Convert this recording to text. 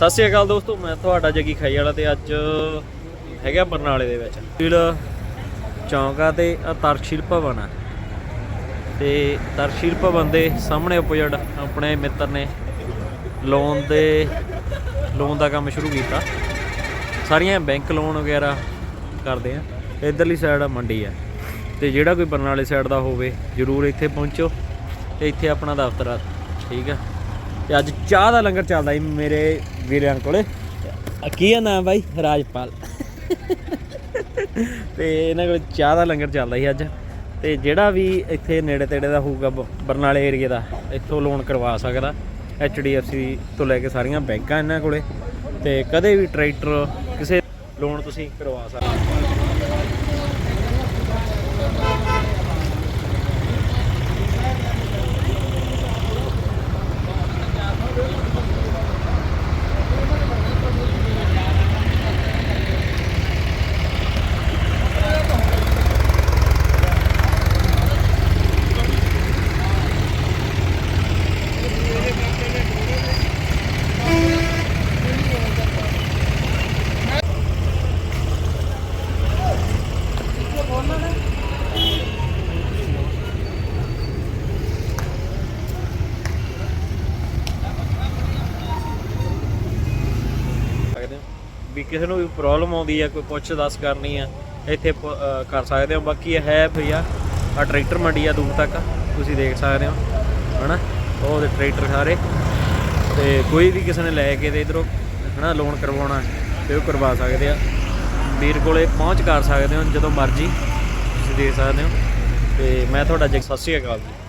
ਸਤਿ ਸ਼੍ਰੀ ਅਕਾਲ ਦੋਸਤੋ, ਮੈਂ ਤੁਹਾਡਾ ਜੱਗੀ ਖਾਈ ਵਾਲਾ ਤੇ ਅੱਜ ਹੈਗਾ ਬਰਨਾਲੇ ਦੇ ਵਿੱਚ। ਫੀਲ ਚੌਂਕਾ ਤੇ ਆ ਤਰਕਸ਼ੀਲ ਭਵਨ ਆ। ਤੇ ਤਰਕਸ਼ੀਲ ਭਵਨ ਦੇ ਸਾਹਮਣੇ ਆਪੋਜ਼ਿਟ ਆਪਣੇ ਮਿੱਤਰ ਨੇ ਲੋਨ ਦੇ ਲੋਨ ਦਾ ਕੰਮ ਸ਼ੁਰੂ ਕੀਤਾ। ਸਾਰੀਆਂ ਬੈਂਕ ਲੋਨ ਵਗੈਰਾ ਕਰਦੇ ਆ। ਇਧਰਲੀ ਸਾਈਡ ਆ ਮੰਡੀ ਆ। ਤੇ ਜਿਹੜਾ ਕੋਈ ਬਰਨਾਲੇ ਸਾਈਡ ਦਾ ਹੋਵੇ, ਜਰੂਰ ਇੱਥੇ ਪਹੁੰਚੋ ਤੇ ਇੱਥੇ ਆਪਣਾ ਦਫ਼ਤਰ ਆ। ਠੀਕ ਆ। ਤੇ ਅੱਜ ਚਾਹ ਦਾ ਲੰਗਰ ਚੱਲਦਾ ਜੀ ਮੇਰੇ ਵੀਰਾਂ ਕੋਲੇ। ਕੀ ਆ ਨਾਮ ਬਾਈ? ਰਾਜਪਾਲ। ਤੇ ਇਹਨਾਂ ਕੋਲ ਚਾਹ ਦਾ ਲੰਗਰ ਚੱਲਦਾ ਸੀ ਅੱਜ। ਤੇ ਜਿਹੜਾ ਵੀ ਇੱਥੇ ਨੇੜੇ ਤੇੜੇ ਦਾ ਹੋਊਗਾ ਬ- ਬਰਨਾਲੇ ਏਰੀਆ ਦਾ, ਇੱਥੋਂ ਲੋਨ ਕਰਵਾ ਸਕਦਾ। HDFC ਤੋਂ ਲੈ ਕੇ ਸਾਰੀਆਂ ਬੈਂਕਾਂ ਇਹਨਾਂ ਕੋਲੇ। ਤੇ ਕਦੇ ਵੀ ਟਰੈਕਟਰ ਕਿਸੇ ਲੋਨ ਤੁਸੀਂ ਕਰਵਾ ਸਕਦੇ ਸਕਦੇ ਹੋ ਵੀ ਕਿਸੇ ਨੂੰ ਵੀ ਪ੍ਰੋਬਲਮ ਆਉਂਦੀ ਹੈ ਕੋਈ ਪੁੱਛ ਦੱਸ ਕਰਨੀ ਆ, ਇੱਥੇ ਪ- ਕਰ ਸਕਦੇ ਹੋ। ਬਾਕੀ ਇਹ ਹੈ ਭਈਆ ਆ ਟਰੈਕਟਰ ਮੰਡੀ ਆ ਦੂਰ ਤੱਕ, ਤੁਸੀਂ ਦੇਖ ਸਕਦੇ ਹੋ, ਹਨਾ? ਉਹ ਉਹਦੇ ਟਰੈਕਟਰ ਸਾਰੇ। ਤੇ ਕੋਈ ਵੀ ਕਿਸੇ ਨੇ ਲੈ ਕੇ ਤੇ ਇਧਰੋਂ, ਹਨਾ ਲੋਨ ਕਰਵਾਉਣਾ, ਤੇ ਉਹ ਕਰਵਾ ਸਕਦੇ ਆ। ਵੀਰ ਕੋਲੇ ਪਹੁੰਚ ਕਰ ਸਕਦੇ ਹੋ, ਜਦੋਂ ਮਰਜ਼ੀ, ਤੁਸੀਂ ਦੇਖ ਸਕਦੇ ਹੋ। ਤੇ ਮੈਂ ਤੁਹਾਡਾ ਜਗ ਸਤਿ ਸ਼੍ਰੀ ਅਕਾਲ ਜੀ।